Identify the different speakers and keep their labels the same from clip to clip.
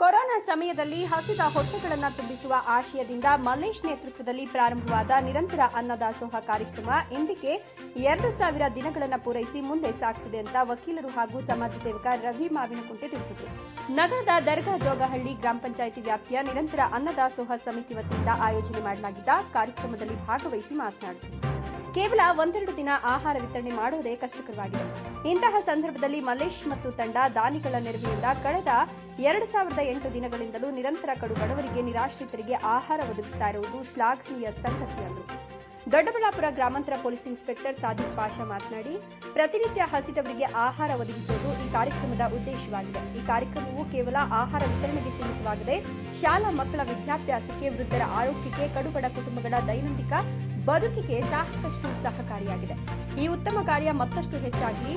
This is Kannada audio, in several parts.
Speaker 1: ಕೊರೋನಾ ಸಮಯದಲ್ಲಿ ಹಸಿದ ಹೊಟ್ಟೆಗಳನ್ನು ತುಂಬಿಸುವ ಆಶಯದಿಂದ ಮಲ್ಲೇಶ್ ನೇತೃತ್ವದಲ್ಲಿ ಪ್ರಾರಂಭವಾದ ನಿರಂತರ ಅನ್ನದಾಸೋಹ ಕಾರ್ಯಕ್ರಮ ಇಂದಿಗೆ ಎರಡು ಸಾವಿರ ದಿನಗಳನ್ನು ಪೂರೈಸಿ ಮುಂದೆ ಸಾಗ್ತಿದೆ ಅಂತ ವಕೀಲರು ಹಾಗೂ ಸಮಾಜ ಸೇವಕ ರವಿ ಮಾವಿನಕುಂಟೆ ತಿಳಿಸಿದರು. ನಗರದ ದರ್ಗಾ ಜೋಗಹಳ್ಳಿ ಗ್ರಾಮ ಪಂಚಾಯಿತಿ ವ್ಯಾಪ್ತಿಯ ನಿರಂತರ ಅನ್ನದಾಸೋಹ ಸಮಿತಿ ವತಿಯಿಂದ ಆಯೋಜನೆ ಮಾಡಲಾಗಿದ್ದ ಕಾರ್ಯಕ್ರಮದಲ್ಲಿ ಭಾಗವಹಿಸಿ ಮಾತನಾಡಿದರು. ಕೇವಲ ಒಂದೆರಡು ದಿನ ಆಹಾರ ವಿತರಣೆ ಮಾಡುವುದೇ ಕಷ್ಟಕರವಾಗಿದೆ. ಇಂತಹ ಸಂದರ್ಭದಲ್ಲಿ ಮಲ್ಲೇಶ್ ಮತ್ತು ತಂಡ ದಾನಿಗಳ ನೆರವಿನಿಂದ ಕಳೆದ ಎರಡು ಸಾವಿರದ ಎಂಟು ದಿನಗಳಿಂದಲೂ ನಿರಂತರ ಕಡು ಬಡವರಿಗೆ, ನಿರಾಶ್ರಿತರಿಗೆ ಆಹಾರ ಒದಗಿಸ್ತಾ ಇರುವುದು ಶ್ಲಾಘನೀಯ ಸಂಗತಿ ಎಂದರು ದೊಡ್ಡಬಳ್ಳಾಪುರ ಗ್ರಾಮಾಂತರ ಪೊಲೀಸ್ ಇನ್ಸ್ಪೆಕ್ಟರ್ ಸಾದಿಕ್ ಪಾಷಾ ಮಾತನಾಡಿ, ಪ್ರತಿನಿತ್ಯ ಹಸಿದವರಿಗೆ ಆಹಾರ ಒದಗಿಸುವುದು ಈ ಕಾರ್ಯಕ್ರಮದ ಉದ್ದೇಶವಾಗಿದೆ. ಈ ಕಾರ್ಯಕ್ರಮವು ಕೇವಲ ಆಹಾರ ವಿತರಣೆಗೆ ಸೀಮಿತವಾಗದೆ, ಶಾಲಾ ಮಕ್ಕಳ ವಿದ್ಯಾಭ್ಯಾಸಕ್ಕೆ, ವೃದ್ಧರ ಆರೋಗ್ಯಕ್ಕೆ ಕಡುಬಡ ಕುಟುಂಬಗಳ ದೈನಂದಿಕ ಬದುಕಿಗೆ ಸಾಕಷ್ಟು ಸಹಕಾರಿಯಾಗಿದೆ ಈ ಉತ್ತಮ ಕಾರ್ಯ ಮತ್ತಷ್ಟು ಹೆಚ್ಚಾಗಿ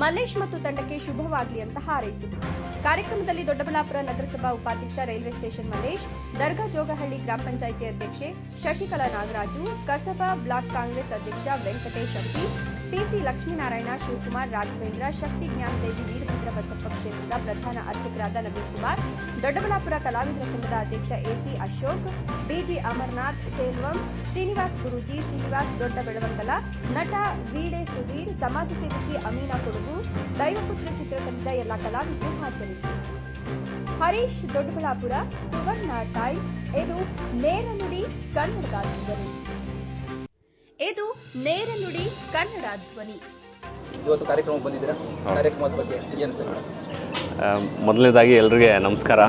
Speaker 1: ಮಲ್ಲೇಶ್ ಮತ್ತು ತಂಡಕ್ಕೆ ಶುಭವಾಗಲಿ ಅಂತ ಹಾರೈಸಿದರು. ಕಾರ್ಯಕ್ರಮದಲ್ಲಿ ದೊಡ್ಡಬಳ್ಳಾಪುರ ನಗರಸಭಾ ಉಪಾಧ್ಯಕ್ಷ, ರೈಲ್ವೆ ಸ್ಟೇಷನ್ ಮಲ್ಲೇಶ್ ದರ್ಗಾ ಜೋಗಹಳ್ಳಿ ಗ್ರಾಮ ಪಂಚಾಯಿತಿ ಅಧ್ಯಕ್ಷೆ ಶಶಿಕಲಾ ನಾಗರಾಜು, ಕಸಬಾ ಬ್ಲಾಕ್ ಕಾಂಗ್ರೆಸ್ ಅಧ್ಯಕ್ಷ ವೆಂಕಟೇಶ್ ಅಟ್ಟಿ ಪಿಸಿ ಲಕ್ಷ್ಮೀನಾರಾಯಣ, ಶಿವಕುಮಾರ್, ರಾಘವೇಂದ್ರ, ಶಕ್ತಿ ಜ್ಞಾನದೇವಿ ವೀರಭದ್ರ ಬಸಪ್ಪ ಕ್ಷೇತ್ರದ ಪ್ರಧಾನ ಅರ್ಚಕರಾದ ನವೀನ್ ಕುಮಾರ್, ದೊಡ್ಡಬಳ್ಳಾಪುರ ಕಲಾವಿದರ ಸಂಘದ ಅಧ್ಯಕ್ಷ ಎಸಿ ಅಶೋಕ್ ಬಿಜಿ ಅಮರ್ನಾಥ್ ಸೇಲ್ವಂ, ಶ್ರೀನಿವಾಸ್ ಗುರೂಜಿ, ಶ್ರೀನಿವಾಸ್ ದೊಡ್ಡ ಬೆಳವಂಗಲ ನಟ ವೀಡೆ ಸುಧೀರ್, ಸಮಾಜ ಸೇವಕಿ ಅಮೀನಾ ಕೊಡುಗು, ದೈವಪುತ್ರ ಚಿತ್ರತಂಡದ ಎಲ್ಲ ಕಲಾವಿದರು ಹಾಜರಿದ್ದರು. ಹರೀಶ್ ದೊಡ್ಡಬಳ್ಳಾಪುರ, ಸುವರ್ಣ ಟೈಮ್ಸ್ ಇದು ನೇರ ನುಡಿ ಕನ್ನಡದ ನೇರ ನುಡಿ ಕನ್ನಡ ಧ್ವನಿ.
Speaker 2: ಇವತ್ತು ಕಾರ್ಯಕ್ರಮ ಬಂದಿದ್ದೀರಾ? ಕಾರ್ಯಕ್ರಮದ ಬಗ್ಗೆ ಏನು ಸರ್
Speaker 3: ಮೊದಲನೇದಾಗಿ ಎಲ್ರಿಗೆ ನಮಸ್ಕಾರ.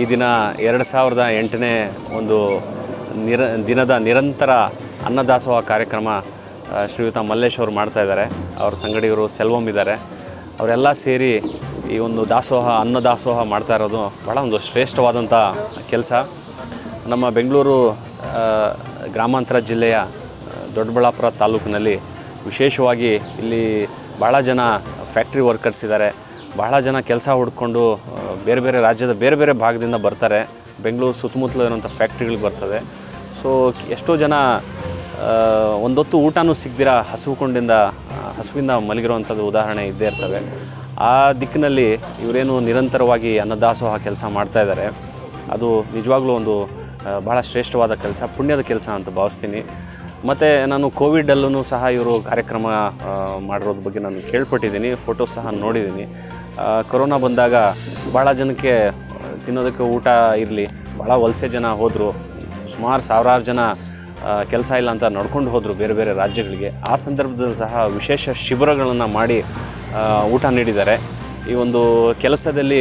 Speaker 3: ಈ ದಿನ ಎರಡು ಸಾವಿರದ ಎಂಟನೇ ಒಂದು ನಿರ ದಿನದ ನಿರಂತರ ಅನ್ನದಾಸೋಹ ಕಾರ್ಯಕ್ರಮ ಶ್ರೀಯುತ ಮಲ್ಲೇಶ್ ಅವರು ಮಾಡ್ತಾ ಇದ್ದಾರೆ. ಅವ್ರ ಸಂಗಡಿಗರು ಸೆಲ್ವಂ ಇದ್ದಾರೆ. ಅವರೆಲ್ಲ ಸೇರಿ ಈ ಒಂದು ದಾಸೋಹ ಅನ್ನದಾಸೋಹ ಮಾಡ್ತಾ ಇರೋದು ಭಾಳ ಒಂದು ಶ್ರೇಷ್ಠವಾದಂಥ ಕೆಲಸ. ನಮ್ಮ ಬೆಂಗಳೂರು ಗ್ರಾಮಾಂತರ ಜಿಲ್ಲೆಯ ದೊಡ್ಡಬಳ್ಳಾಪುರ ತಾಲೂಕಿನಲ್ಲಿ ವಿಶೇಷವಾಗಿ ಇಲ್ಲಿ ಭಾಳ ಜನ ಫ್ಯಾಕ್ಟ್ರಿ ವರ್ಕರ್ಸ್ ಇದ್ದಾರೆ. ಬಹಳ ಜನ ಕೆಲಸ ಹುಡ್ಕೊಂಡು ಬೇರೆ ಬೇರೆ ರಾಜ್ಯದ ಬೇರೆ ಬೇರೆ ಭಾಗದಿಂದ ಬರ್ತಾರೆ. ಬೆಂಗಳೂರು ಸುತ್ತಮುತ್ತಲು ಇರುವಂಥ ಫ್ಯಾಕ್ಟ್ರಿಗಳಿಗೆ ಬರ್ತದೆ. ಸೊ ಎಷ್ಟೋ ಜನ ಒಂದೊತ್ತು ಊಟನೂ ಸಿಗ್ದಿರ ಹಸುಕೊಂಡಿಂದ ಹಸುವಿಂದ ಮಲಗಿರುವಂಥದ್ದು ಉದಾಹರಣೆ ಇದ್ದೇ ಇರ್ತವೆ. ಆ ದಿಕ್ಕಿನಲ್ಲಿ ಇವರೇನು ನಿರಂತರವಾಗಿ ಅನ್ನದಾಸೋಹ ಕೆಲಸ ಮಾಡ್ತಾ ಇದ್ದಾರೆ. ಅದು ನಿಜವಾಗ್ಲೂ ಒಂದು ಭಾಳ ಶ್ರೇಷ್ಠವಾದ ಕೆಲಸ, ಪುಣ್ಯದ ಕೆಲಸ ಅಂತ ಭಾವಿಸ್ತೀನಿ. ಮತ್ತು ನಾನು ಕೋವಿಡಲ್ಲೂ ಸಹ ಇವರು ಕಾರ್ಯಕ್ರಮ ಮಾಡಿರೋದ್ರ ಬಗ್ಗೆ ನಾನು ಕೇಳ್ಪಟ್ಟಿದ್ದೀನಿ ಫೋಟೋಸ್ ಸಹ ನೋಡಿದ್ದೀನಿ. ಕೊರೋನಾ ಬಂದಾಗ ಭಾಳ ಜನಕ್ಕೆ, ತಿನ್ನೋದಕ್ಕೆ ಊಟ ಇರಲಿ ಭಾಳ ವಲಸೆ ಜನ ಹೋದರು, ಸುಮಾರು ಸಾವಿರಾರು ಜನ ಕೆಲಸ ಇಲ್ಲ ಅಂತ ನಡ್ಕೊಂಡು ಹೋದರು ಬೇರೆ ಬೇರೆ ರಾಜ್ಯಗಳಿಗೆ. ಆ ಸಂದರ್ಭದಲ್ಲಿ ಸಹ ವಿಶೇಷ ಶಿಬಿರಗಳನ್ನು ಮಾಡಿ ಊಟ ನೀಡಿದ್ದಾರೆ. ಈ ಒಂದು ಕೆಲಸದಲ್ಲಿ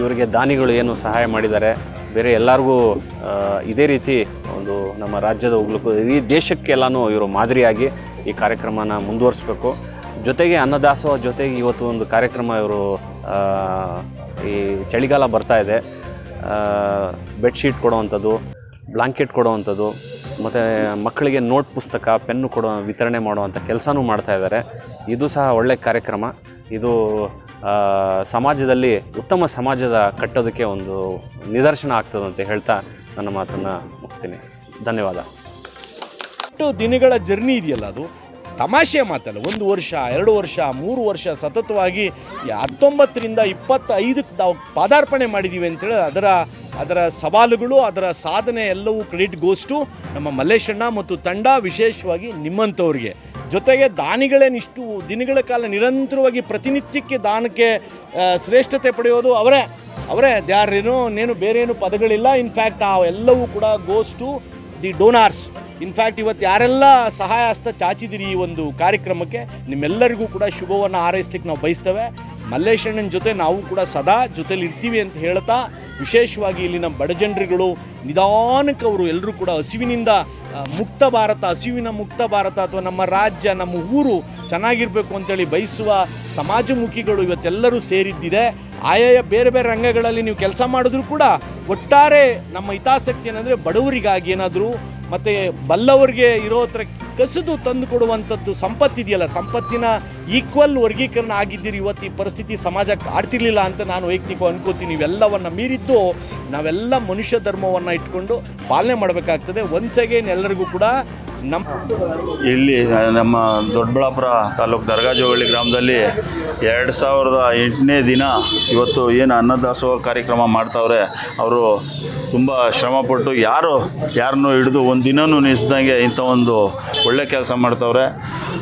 Speaker 3: ಇವರಿಗೆ ದಾನಿಗಳು ಏನು ಸಹಾಯ ಮಾಡಿದ್ದಾರೆ, ಬೇರೆ ಎಲ್ಲರಿಗೂ ಇದೇ ರೀತಿ ಒಂದು ನಮ್ಮ ರಾಜ್ಯದ ಹೋಗ್ಲಿಕ್ಕೂ ಇಡೀ ದೇಶಕ್ಕೆಲ್ಲನೂ ಇವರು ಮಾದರಿಯಾಗಿ ಈ ಕಾರ್ಯಕ್ರಮನ ಮುಂದುವರಿಸ್ಬೇಕು. ಜೊತೆಗೆ ಅನ್ನದಾಸೋಹ ಜೊತೆಗೆ ಇವತ್ತು ಒಂದು ಕಾರ್ಯಕ್ರಮ ಇವರು ಈ ಚಳಿಗಾಲ ಬರ್ತಾ ಇದೆ. ಬೆಡ್ಶೀಟ್ ಕೊಡೋವಂಥದ್ದು ಬ್ಲಾಂಕೆಟ್ ಕೊಡೋವಂಥದ್ದು, ಮತ್ತು ಮಕ್ಕಳಿಗೆ ನೋಟ್ ಪುಸ್ತಕ ಪೆನ್ನು ಕೊಡೋ, ವಿತರಣೆ ಮಾಡುವಂಥ ಕೆಲಸನೂ ಮಾಡ್ತಾ ಇದ್ದಾರೆ. ಇದು ಸಹ ಒಳ್ಳೆಯ ಕಾರ್ಯಕ್ರಮ. ಇದು ಸಮಾಜದಲ್ಲಿ ಉತ್ತಮ ಸಮಾಜದ ಕಟ್ಟೋದಕ್ಕೆ ಒಂದು ನಿದರ್ಶನ ಆಗ್ತದೆ ಅಂತ ಹೇಳ್ತಾ ನನ್ನ ಮಾತನ್ನು ಮುಗಿಸ್ತೀನಿ. ಧನ್ಯವಾದ.
Speaker 4: ಎಷ್ಟು ದಿನಗಳ ಜರ್ನಿ ಇದೆಯಲ್ಲ ಅದು? ತಮಾಷೆ ಮಾತಲ್ಲ, ಒಂದು ವರ್ಷ, ಎರಡು ವರ್ಷ, ಮೂರು ವರ್ಷ ಸತತವಾಗಿ ಹತ್ತೊಂಬತ್ತರಿಂದ ಇಪ್ಪತ್ತೈದಕ್ಕೆ ನಾವು ಪಾದಾರ್ಪಣೆ ಮಾಡಿದ್ದೀವಿ ಅಂತೇಳಿ ಅದರ ಅದರ ಸವಾಲುಗಳು, ಅದರ ಸಾಧನೆ ಎಲ್ಲವೂ ಕ್ರೆಡಿಟ್ ಗೋಸ್ಟು ನಮ್ಮ ಮಲ್ಲೇಶಣ್ಣ ಮತ್ತು ತಂಡ ವಿಶೇಷವಾಗಿ ನಿಮ್ಮಂಥವ್ರಿಗೆ. ಜೊತೆಗೆ ದಾನಿಗಳೇನಿಷ್ಟು ದಿನಗಳ ಕಾಲ ನಿರಂತರವಾಗಿ ಪ್ರತಿನಿತ್ಯಕ್ಕೆ ದಾನಕ್ಕೆ ಶ್ರೇಷ್ಠತೆ ಪಡೆಯೋದು ಅವರೇ. ಅವರೇ ದ್ಯಾರೇನು ನೇನು ಬೇರೇನು ಪದಗಳಿಲ್ಲ. ಇನ್ಫ್ಯಾಕ್ಟ್ ಆ ಎಲ್ಲವೂ ಕೂಡ goes to the donors. In fact ಇವತ್ತು ಯಾರೆಲ್ಲ ಸಹಾಯ ಹಸ್ತ ಚಾಚಿದಿರಿ ಈ ಒಂದು ಕಾರ್ಯಕ್ರಮಕ್ಕೆ, ನಿಮ್ಮೆಲ್ಲರಿಗೂ ಕೂಡ ಶುಭವನ್ನು ಹಾರೈಸ್ಲಿಕ್ಕೆ ನಾವು ಬಯಸ್ತೇವೆ. ಮಲ್ಲೇಶಣ್ಣನ ಜೊತೆ ನಾವು ಕೂಡ ಸದಾ ಜೊತೆಲಿ ಇರ್ತೀವಿ ಅಂತ ಹೇಳ್ತಾ, ವಿಶೇಷವಾಗಿ ಇಲ್ಲಿನ ಬಡಜನರುಗಳು ನಿಧಾನಕ್ಕೆ ಅವರು ಎಲ್ಲರೂ ಕೂಡ ಹಸಿವಿನಿಂದ ಮುಕ್ತ ಭಾರತ, ಹಸಿವಿನ ಮುಕ್ತ ಭಾರತ ಅಥವಾ ನಮ್ಮ ರಾಜ್ಯ, ನಮ್ಮ ಊರು ಚೆನ್ನಾಗಿರಬೇಕು ಅಂತೇಳಿ ಬಯಸುವ ಸಮಾಜಮುಖಿಗಳು ಇವತ್ತೆಲ್ಲರೂ ಸೇರಿದ್ದಿದೆ. ಆಯಾಯ ಬೇರೆ ಬೇರೆ ರಂಗಗಳಲ್ಲಿ ನೀವು ಕೆಲಸ ಮಾಡಿದ್ರು ಕೂಡ ಒಟ್ಟಾರೆ ನಮ್ಮ ಹಿತಾಸಕ್ತಿ ಏನಂದರೆ ಬಡವರಿಗಾಗಿ ಏನಾದರೂ ಮತ್ತು ಬಲ್ಲವರಿಗೆ ಇರೋ ಹತ್ರ ಕಸಿದು ತಂದು ಕೊಡುವಂಥದ್ದು ಸಂಪತ್ತಿದೆಯಲ್ಲ, ಸಂಪತ್ತಿನ ಈಕ್ವಲ್ ವರ್ಗೀಕರಣ ಆಗಿದ್ದೀರಿ, ಇವತ್ತು ಈ ಪರಿಸ್ಥಿತಿ ಸಮಾಜಕ್ಕೆ ಆಡ್ತಿರ್ಲಿಲ್ಲ ಅಂತ ನಾನು ವೈಯಕ್ತಿಕ ಅನ್ಕೋತೀನಿ. ಇವೆಲ್ಲವನ್ನು ಮೀರಿದ್ದು ನಾವೆಲ್ಲ ಮನುಷ್ಯ ಧರ್ಮವನ್ನು ಇಟ್ಕೊಂಡು ಪಾಲನೆ ಮಾಡಬೇಕಾಗ್ತದೆ. ಒನ್ಸ್ ಅಗೇನ್ ಎಲ್ಲರಿಗೂ ಕೂಡ ನಮ್ಮ
Speaker 5: ಇಲ್ಲಿ ನಮ್ಮ ದೊಡ್ಡಬಳ್ಳಾಪುರ ತಾಲೂಕು ದರ್ಗಾಜೋಳ್ಳಿ ಗ್ರಾಮದಲ್ಲಿ ಎರಡು ಸಾವಿರದ ಎಂಟನೇ ದಿನ ಇವತ್ತು ಏನು ಅನ್ನದಾಸೋಹ ಕಾರ್ಯಕ್ರಮ ಮಾಡ್ತಾವ್ರೆ, ಅವರು ತುಂಬ ಶ್ರಮಪಟ್ಟು ಯಾರು ಯಾರನ್ನೂ ಹಿಡಿದು ಒಂದು ದಿನವೂ ನಿಲ್ಲಿಸ್ದಂಗೆ ಇಂಥ ಒಂದು ಒಳ್ಳೆ ಕೆಲಸ ಮಾಡ್ತವ್ರೆ.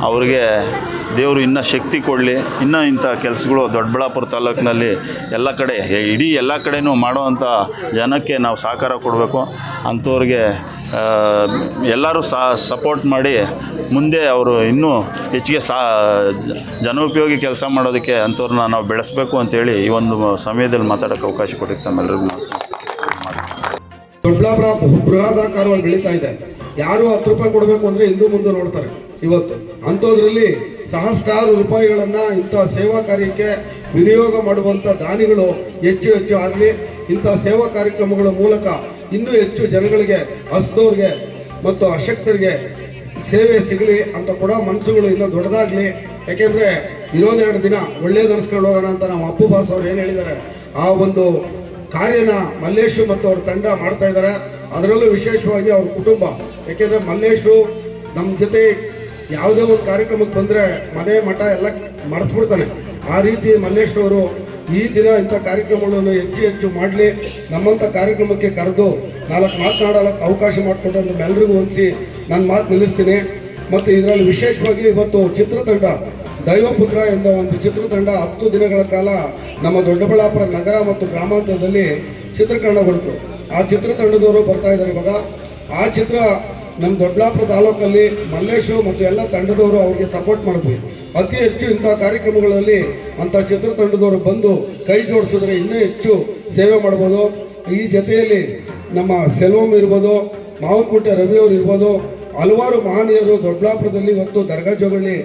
Speaker 5: ಅವ್ರಿಗೆ ದೇವರು ಇನ್ನೂ ಶಕ್ತಿ ಕೊಡಲಿ, ಇನ್ನೂ ಇಂಥ ಕೆಲಸಗಳು ದೊಡ್ಡಬಳ್ಳಾಪುರ ತಾಲೂಕಿನಲ್ಲಿ ಎಲ್ಲ ಕಡೆ, ಇಡೀ ಎಲ್ಲ ಕಡೆಯೂ ಮಾಡೋವಂಥ ಜನಕ್ಕೆ ನಾವು ಸಹಕಾರ ಕೊಡಬೇಕು. ಅಂಥವ್ರಿಗೆ ಎಲ್ಲರೂ ಸಹ ಸಪೋರ್ಟ್ ಮಾಡಿ ಮುಂದೆ ಅವರು ಇನ್ನೂ ಹೆಚ್ಚಿಗೆ ಸಾ ಜನೋಪಯೋಗಿ ಕೆಲಸ ಮಾಡೋದಕ್ಕೆ ಅಂಥವ್ರನ್ನ ನಾವು ಬೆಳೆಸಬೇಕು ಅಂತೇಳಿ ಈ ಒಂದು ಸಮಯದಲ್ಲಿ ಮಾತಾಡೋಕ್ಕೆ ಅವಕಾಶ ಕೊಟ್ಟಿತ್ತು ತಮ್ಮೆಲ್ಲರಿಗೂ
Speaker 6: ದೊಡ್ಡಾಪುರ ಬೃಹದಾಕಾರವಾಗಿ ಬೆಳೀತಾ ಇದೆ. ಯಾರು ಹತ್ತು ರೂಪಾಯಿ ಕೊಡಬೇಕು ಅಂದರೆ ಹಿಂದೂ ಮುಂದೆ ನೋಡ್ತಾರೆ ಇವತ್ತು. ಅಂಥದ್ರಲ್ಲಿ ಸಹಸ್ರಾರು ರೂಪಾಯಿಗಳನ್ನು ಇಂಥ ಸೇವಾ ಕಾರ್ಯಕ್ಕೆ ವಿನಿಯೋಗ ಮಾಡುವಂಥ ದಾನಿಗಳು ಹೆಚ್ಚು ಹೆಚ್ಚು ಆಗಲಿ, ಇಂಥ ಸೇವಾ ಕಾರ್ಯಕ್ರಮಗಳ ಮೂಲಕ ಇನ್ನೂ ಹೆಚ್ಚು ಜನಗಳಿಗೆ ಹಸ್ತವ್ರಿಗೆ ಮತ್ತು ಅಶಕ್ತರಿಗೆ ಸೇವೆ ಸಿಗಲಿ ಅಂತ ಕೂಡ ಮನಸ್ಸುಗಳು ಇನ್ನೂ ದೊಡ್ಡದಾಗಲಿ. ಯಾಕೆಂದರೆ ಇರೋದೆರಡು ದಿನ ಒಳ್ಳೇದು ಅನ್ಸ್ಕೊಂಡು ಹೋಗೋಣ ಅಂತ ನಮ್ಮ ಅಪ್ಪು ಬಾಸ್ ಅವ್ರು ಏನು ಹೇಳಿದ್ದಾರೆ, ಆ ಒಂದು ಕಾರ್ಯನ ಮಲ್ಲೇಶು ಮತ್ತು ಅವ್ರ ತಂಡ ಮಾಡ್ತಾ ಇದ್ದಾರೆ. ಅದರಲ್ಲೂ ವಿಶೇಷವಾಗಿ ಅವ್ರ ಕುಟುಂಬ. ಯಾಕೆಂದರೆ ಮಲ್ಲೇಶು ನಮ್ಮ ಜೊತೆ ಯಾವುದೇ ಒಂದು ಕಾರ್ಯಕ್ರಮಕ್ಕೆ ಬಂದರೆ ಮನೆ ಮಠ ಎಲ್ಲ ಮರೆತು ಬಿಡ್ತಾನೆ ಆ ರೀತಿ ಮಲ್ಲೇಶ್ ಅವರು ಈ ದಿನ ಇಂಥ ಕಾರ್ಯಕ್ರಮಗಳನ್ನು ಹೆಚ್ಚು ಹೆಚ್ಚು ಮಾಡಲಿ. ನಮ್ಮಂಥ ಕಾರ್ಯಕ್ರಮಕ್ಕೆ ಕರೆದು ನಾಲ್ಕು ಮಾತನಾಡೋಕ್ಕೆ ಅವಕಾಶ ಮಾಡಿಕೊಟ್ಟು ನಮ್ಮೆಲ್ಲರಿಗೂ ಹೊಂದಿಸಿ ನನ್ನ ಮಾತು ನಿಲ್ಲಿಸ್ತೀನಿ. ಮತ್ತು ಇದರಲ್ಲಿ ವಿಶೇಷವಾಗಿ ಇವತ್ತು ಚಿತ್ರತಂಡ, ದೈವಪುತ್ರ ಎಂಬ ಒಂದು ಚಿತ್ರತಂಡ ಹತ್ತು ದಿನಗಳ ಕಾಲ ನಮ್ಮ ದೊಡ್ಡಬಳ್ಳಾಪುರ ನಗರ ಮತ್ತು ಗ್ರಾಮಾಂತರದಲ್ಲಿ ಚಿತ್ರೀಕರಣ ಹೊರತು ಆ ಚಿತ್ರತಂಡದವರು ಬರ್ತಾ ಇದ್ದಾರೆ ಇವಾಗ. ಆ ಚಿತ್ರ ನಮ್ಮ ದೊಡ್ಡಬಳ್ಳಾಪುರ ತಾಲೂಕಲ್ಲಿ ಮಲ್ಲೇಶು ಮತ್ತು ಎಲ್ಲ ತಂಡದವರು ಅವ್ರಿಗೆ ಸಪೋರ್ಟ್ ಮಾಡಿದ್ವಿ. ಅತಿ ಹೆಚ್ಚು ಇಂಥ ಕಾರ್ಯಕ್ರಮಗಳಲ್ಲಿ ಅಂಥ ಚಿತ್ರತಂಡದವರು ಬಂದು ಕೈ ಜೋಡಿಸಿದ್ರೆ ಇನ್ನೂ ಹೆಚ್ಚು ಸೇವೆ ಮಾಡ್ಬೋದು. ಈ ಜೊತೆಯಲ್ಲಿ ನಮ್ಮ ಸೆಲ್ವಂ ಇರ್ಬೋದು, ಮಾವನಕುಂಟೆ ರವಿಯವರು ಇರ್ಬೋದು, ಹಲವಾರು ಮಹನೀಯರು ದೊಡ್ಡಬಳ್ಳಾಪುರದಲ್ಲಿ ಇವತ್ತು ದರ್ಗಾ ಜೋಗಳ್ಳಿ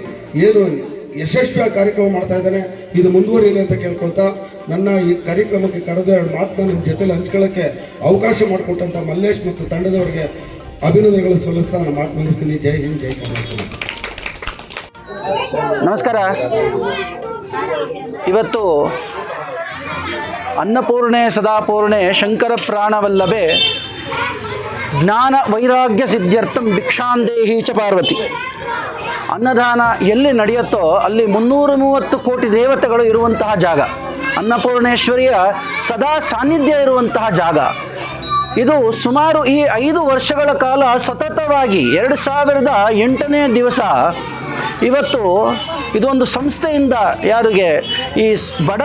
Speaker 6: ಏನು ಯಶಸ್ವಿಯಾಗಿ ಕಾರ್ಯಕ್ರಮ ಮಾಡ್ತಾ ಇದ್ದಾನೆ. ಇದು ಮುಂದುವರಿಯಲಿ ಅಂತ ಕೇಳ್ಕೊಳ್ತಾ ನನ್ನ ಈ ಕಾರ್ಯಕ್ರಮಕ್ಕೆ ಕರೆದ ಎರಡು ಮಾತನ್ನ ನಿಮ್ಮ ಜೊತೆಲಿ ಹಂಚ್ಕೊಳ್ಳೋಕ್ಕೆ ಅವಕಾಶ ಮಾಡಿಕೊಟ್ಟಂಥ ಮಲ್ಲೇಶ್ ಮತ್ತು ತಂಡದವರಿಗೆ ಅಭಿನಂದನೆಗಳು ಸಲ್ಲಿಸ್ತಾ ನಾನು ಮಾತು ಮುಗಿಸ್ತೀನಿ. ಜೈ ಹಿಂದ್, ಜೈ ಕರ್ನಾಟಕ.
Speaker 7: ನಮಸ್ಕಾರ. ಇವತ್ತು ಅನ್ನಪೂರ್ಣೆ, ಸದಾಪೂರ್ಣೆ, ಶಂಕರ ಪ್ರಾಣವಲ್ಲಭೆ, ಜ್ಞಾನ ವೈರಾಗ್ಯ ಸಿದ್ಧ್ಯರ್ಥಂ ಭಿಕ್ಷಾಂದೇಹಿ ಚ ಪಾರ್ವತಿ. ಅನ್ನದಾನ ಎಲ್ಲಿ ನಡೆಯುತ್ತೋ ಅಲ್ಲಿ ಮುನ್ನೂರ ಮೂವತ್ತು ಕೋಟಿ ದೇವತೆಗಳು ಇರುವಂತಹ ಜಾಗ. ಅನ್ನಪೂರ್ಣೇಶ್ವರಿಯ ಸದಾ ಸಾನ್ನಿಧ್ಯ ಇರುವಂತಹ ಜಾಗ. ಇದು ಸುಮಾರು ಈ ಐದು ವರ್ಷಗಳ ಕಾಲ ಸತತವಾಗಿ ಎರಡು ಸಾವಿರದ ಎಂಟನೇ ದಿವಸ ಇವತ್ತು ಇದೊಂದು ಸಂಸ್ಥೆಯಿಂದ ಯಾರಿಗೆ ಈ ಬಡ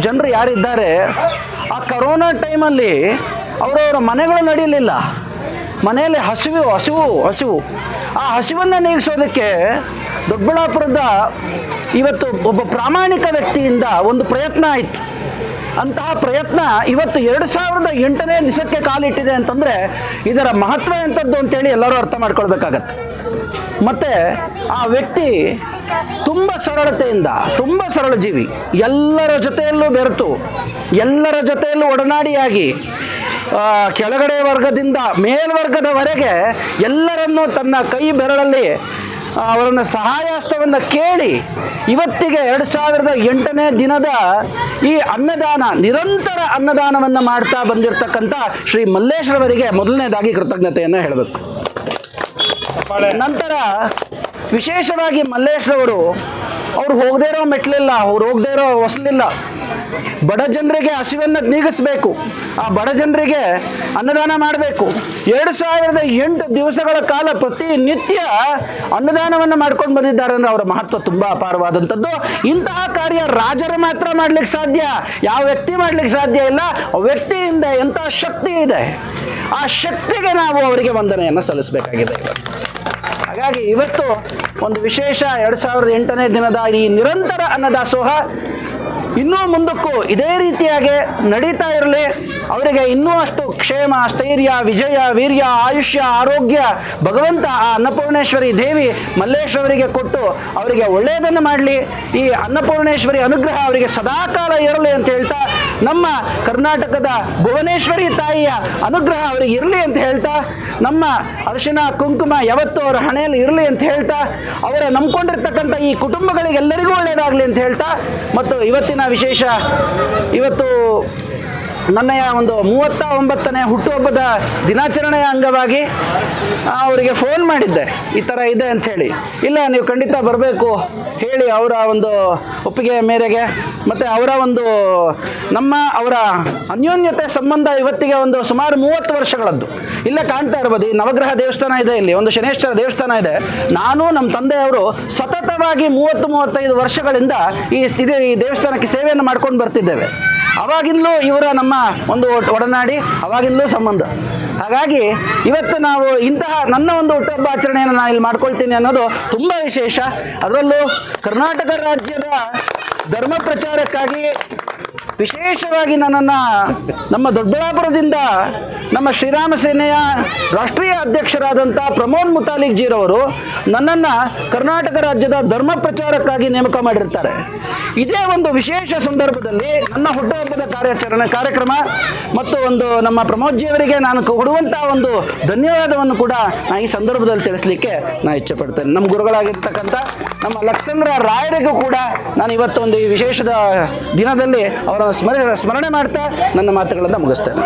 Speaker 7: ಜನರು ಯಾರಿದ್ದಾರೆ, ಆ ಕರೋನಾ ಟೈಮಲ್ಲಿ ಅವರವರ ಮನೆಗಳು ನಡೆಯಲಿಲ್ಲ. ಮನೆಯಲ್ಲಿ ಹಸಿವು ಹಸಿವು ಹಸಿವು. ಆ ಹಸಿವನ್ನು ನೀಗಿಸೋದಕ್ಕೆ ದೊಡ್ಡಬಳ್ಳಾಪುರದ ಇವತ್ತು ಒಬ್ಬ ಪ್ರಾಮಾಣಿಕ ವ್ಯಕ್ತಿಯಿಂದ ಒಂದು ಪ್ರಯತ್ನ ಆಯಿತು. ಅಂತಹ ಪ್ರಯತ್ನ ಇವತ್ತು ಎರಡು ಸಾವಿರದ ಎಂಟನೇ ದಿವಸಕ್ಕೆ ಕಾಲಿಟ್ಟಿದೆ ಅಂತಂದರೆ ಇದರ ಮಹತ್ವ ಎಂಥದ್ದು ಅಂತೇಳಿ ಎಲ್ಲರೂ ಅರ್ಥ ಮಾಡ್ಕೊಳ್ಬೇಕಾಗತ್ತೆ. ಮತ್ತು ಆ ವ್ಯಕ್ತಿ ತುಂಬ ಸರಳತೆಯಿಂದ, ತುಂಬ ಸರಳ ಜೀವಿ. ಎಲ್ಲರ ಜೊತೆಯಲ್ಲೂ ಬೆರೆತು, ಎಲ್ಲರ ಜೊತೆಯಲ್ಲೂ ಒಡನಾಡಿಯಾಗಿ ಕೆಳಗಡೆ ವರ್ಗದಿಂದ ಮೇಲ್ವರ್ಗದವರೆಗೆ ಎಲ್ಲರನ್ನೂ ತನ್ನ ಕೈ ಬೆರಳಲ್ಲಿ ಅವರನ್ನು ಸಹಾಯಾಸ್ತವನ್ನು ಕೇಳಿ ಇವತ್ತಿಗೆ ಎರಡು ಸಾವಿರದ ಎಂಟನೇ ದಿನದ ಈ ಅನ್ನದಾನ, ನಿರಂತರ ಅನ್ನದಾನವನ್ನು ಮಾಡ್ತಾ ಬಂದಿರತಕ್ಕಂಥ ಶ್ರೀ ಮಲ್ಲೇಶ್ವರವರಿಗೆ ಮೊದಲನೇದಾಗಿ ಕೃತಜ್ಞತೆಯನ್ನು ಹೇಳಬೇಕು. ನಂತರ ವಿಶೇಷವಾಗಿ ಮಲ್ಲೇಶ್ರವರು ಅವ್ರು ಹೋಗದೇ ಇರೋ ಮೆಟ್ಲಿಲ್ಲ ಅವ್ರು ಹೋಗದೇ ಇರೋ ಹೊಸಲಿಲ್ಲ. ಬಡ ಜನರಿಗೆ ಹಸಿವನ್ನು ನೀಗಿಸಬೇಕು. ಆ ಬಡ ಜನರಿಗೆ ಅನ್ನದಾನ ಮಾಡಬೇಕು. ಎರಡು ಸಾವಿರದ ಎಂಟು ದಿವಸಗಳ ಕಾಲ ಪ್ರತಿನಿತ್ಯ ಅನ್ನದಾನವನ್ನು ಮಾಡ್ಕೊಂಡು ಬಂದಿದ್ದಾರೆ ಅಂದರೆ ಅವರ ಮಹತ್ವ ತುಂಬ ಅಪಾರವಾದಂಥದ್ದು. ಇಂತಹ ಕಾರ್ಯ ರಾಜರು ಮಾತ್ರ ಮಾಡ್ಲಿಕ್ಕೆ ಸಾಧ್ಯ, ಯಾವ ವ್ಯಕ್ತಿ ಮಾಡ್ಲಿಕ್ಕೆ ಸಾಧ್ಯ ಇಲ್ಲ, ವ್ಯಕ್ತಿಯಿಂದ ಎಂಥ ಶಕ್ತಿ ಇದೆ. ಆ ಶಕ್ತಿಗೆ ನಾವು ಅವರಿಗೆ ವಂದನೆಯನ್ನು ಸಲ್ಲಿಸಬೇಕಾಗಿದೆ. ಹಾಗಾಗಿ ಇವತ್ತು ಒಂದು ವಿಶೇಷ ಎರಡು ಸಾವಿರದ ಎಂಟನೇ ದಿನದ ಈ ನಿರಂತರ ಅನ್ನದಾಸೋಹ ಇನ್ನೂ ಮುಂದಕ್ಕೂ ಇದೇ ರೀತಿಯಾಗಿ ನಡೀತಾ ಇರಲಿ. ಅವರಿಗೆ ಇನ್ನೂ ಅಷ್ಟು ಕ್ಷೇಮ, ಸ್ಥೈರ್ಯ, ವಿಜಯ, ವೀರ್ಯ, ಆಯುಷ್ಯ, ಆರೋಗ್ಯ, ಭಗವಂತ ಆ ಅನ್ನಪೂರ್ಣೇಶ್ವರಿ ದೇವಿ ಮಲ್ಲೇಶ್ವರಿಗೆ ಕೊಟ್ಟು ಅವರಿಗೆ ಒಳ್ಳೆಯದನ್ನು ಮಾಡಲಿ. ಈ ಅನ್ನಪೂರ್ಣೇಶ್ವರಿ ಅನುಗ್ರಹ ಅವರಿಗೆ ಸದಾಕಾಲ ಇರಲಿ ಅಂತ ಹೇಳ್ತಾ, ನಮ್ಮ ಕರ್ನಾಟಕದ ಭುವನೇಶ್ವರಿ ತಾಯಿಯ ಅನುಗ್ರಹ ಅವರಿಗೆ ಇರಲಿ ಅಂತ ಹೇಳ್ತಾ ನಮ್ಮ ಅರಿಶಿನ ಕುಂಕುಮ ಯಾವತ್ತೂ ಅವರ ಹಣೆಯಲ್ಲಿ ಇರಲಿ ಅಂತ ಹೇಳ್ತಾ, ಅವರ ನಂಬ್ಕೊಂಡಿರ್ತಕ್ಕಂಥ ಈ ಕುಟುಂಬಗಳಿಗೆಲ್ಲರಿಗೂ ಒಳ್ಳೆಯದಾಗಲಿ ಅಂತ ಹೇಳ್ತಾ, ಮತ್ತು ಇವತ್ತಿನ ವಿಶೇಷ, ಇವತ್ತು ನನ್ನಯ ಒಂದು ಮೂವತ್ತ ಒಂಬತ್ತನೇ ಹುಟ್ಟುಹಬ್ಬದ ದಿನಾಚರಣೆಯ ಅಂಗವಾಗಿ ಅವರಿಗೆ ಫೋನ್ ಮಾಡಿದ್ದೆ. ಈ ಥರ ಇದೆ ಅಂತ ಹೇಳಿ. ಇಲ್ಲ, ನೀವು ಖಂಡಿತ ಬರಬೇಕು ಹೇಳಿ ಅವರ ಒಂದು ಒಪ್ಪಿಗೆಯ ಮೇರೆಗೆ. ಮತ್ತು ಅವರ ಒಂದು ನಮ್ಮ ಅವರ ಅನ್ಯೋನ್ಯತೆ ಸಂಬಂಧ ಇವತ್ತಿಗೆ ಒಂದು ಸುಮಾರು ಮೂವತ್ತು ವರ್ಷಗಳದ್ದು. ಇಲ್ಲೇ, ಕಾಣ್ತಾ ಇರ್ಬೋದು, ಈ ನವಗ್ರಹ ದೇವಸ್ಥಾನ ಇದೆ ಇಲ್ಲಿ. ಒಂದು ಶನೇಶ್ವರ ದೇವಸ್ಥಾನ ಇದೆ. ನಾನು, ನಮ್ಮ ತಂದೆಯವರು ಸತತವಾಗಿ ಮೂವತ್ತು, ಮೂವತ್ತೈದು ವರ್ಷಗಳಿಂದ ಈ ಈ ದೇವಸ್ಥಾನಕ್ಕೆ ಸೇವೆಯನ್ನು ಮಾಡ್ಕೊಂಡು ಬರ್ತಿದ್ದೇವೆ. ಅವಾಗಿಂದಲೂ ಇವರ ನಮ್ಮ ಒಂದು ಒಡನಾಡಿ, ಅವಾಗಿಂದಲೂ ಸಂಬಂಧ. ಹಾಗಾಗಿ ಇವತ್ತು ನಾವು ಇಂತಹ ನನ್ನ ಒಂದು ಹುಟ್ಟುಹಬ್ಬ ಆಚರಣೆಯನ್ನು ನಾನು ಇಲ್ಲಿ ಮಾಡ್ಕೊಳ್ತೀನಿ ಅನ್ನೋದು ತುಂಬ ವಿಶೇಷ. ಅದರಲ್ಲೂ ಕರ್ನಾಟಕ ರಾಜ್ಯದ ಧರ್ಮ ಪ್ರಚಾರಕ್ಕಾಗಿ ವಿಶೇಷವಾಗಿ ನನ್ನನ್ನು ನಮ್ಮ ದೊಡ್ಡಬಳ್ಳಾಪುರದಿಂದ ನಮ್ಮ ಶ್ರೀರಾಮ ಸೇನೆಯ ರಾಷ್ಟ್ರೀಯ ಅಧ್ಯಕ್ಷರಾದಂಥ ಪ್ರಮೋದ್ ಮುತಾಲಿಕ್ ಜೀರವರು ನನ್ನನ್ನು ಕರ್ನಾಟಕ ರಾಜ್ಯದ ಧರ್ಮ ಪ್ರಚಾರಕ್ಕಾಗಿ ನೇಮಕ ಮಾಡಿರ್ತಾರೆ. ಇದೇ ಒಂದು ವಿಶೇಷ ಸಂದರ್ಭದಲ್ಲಿ ನನ್ನ ಹುಟ್ಟುಹಬ್ಬದ ಕಾರ್ಯಾಚರಣೆ, ಕಾರ್ಯಕ್ರಮ ಮತ್ತು ಒಂದು ನಮ್ಮ ಪ್ರಮೋದ್ ಜಿಯವರಿಗೆ ನಾನು ಕೊಡುವಂಥ ಒಂದು ಧನ್ಯವಾದವನ್ನು ಕೂಡ ನಾನು ಈ ಸಂದರ್ಭದಲ್ಲಿ ತಿಳಿಸ್ಲಿಕ್ಕೆ ನಾನು ಇಚ್ಛೆಪಡ್ತೇನೆ. ನಮ್ಮ ಗುರುಗಳಾಗಿರ್ತಕ್ಕಂಥ ನಮ್ಮ ಲಕ್ಷ್ಮಣ ರಾಯರಿಗೂ ಕೂಡ ನಾನು ಇವತ್ತೊಂದು ಈ ವಿಶೇಷದ ದಿನದಲ್ಲಿ ಅವರ ಸ್ಮರ ಸ್ಮರಣೆ ಮಾಡ್ತಾ ನನ್ನ ಮಾತುಗಳನ್ನು ಮುಗಿಸ್ತೇನೆ.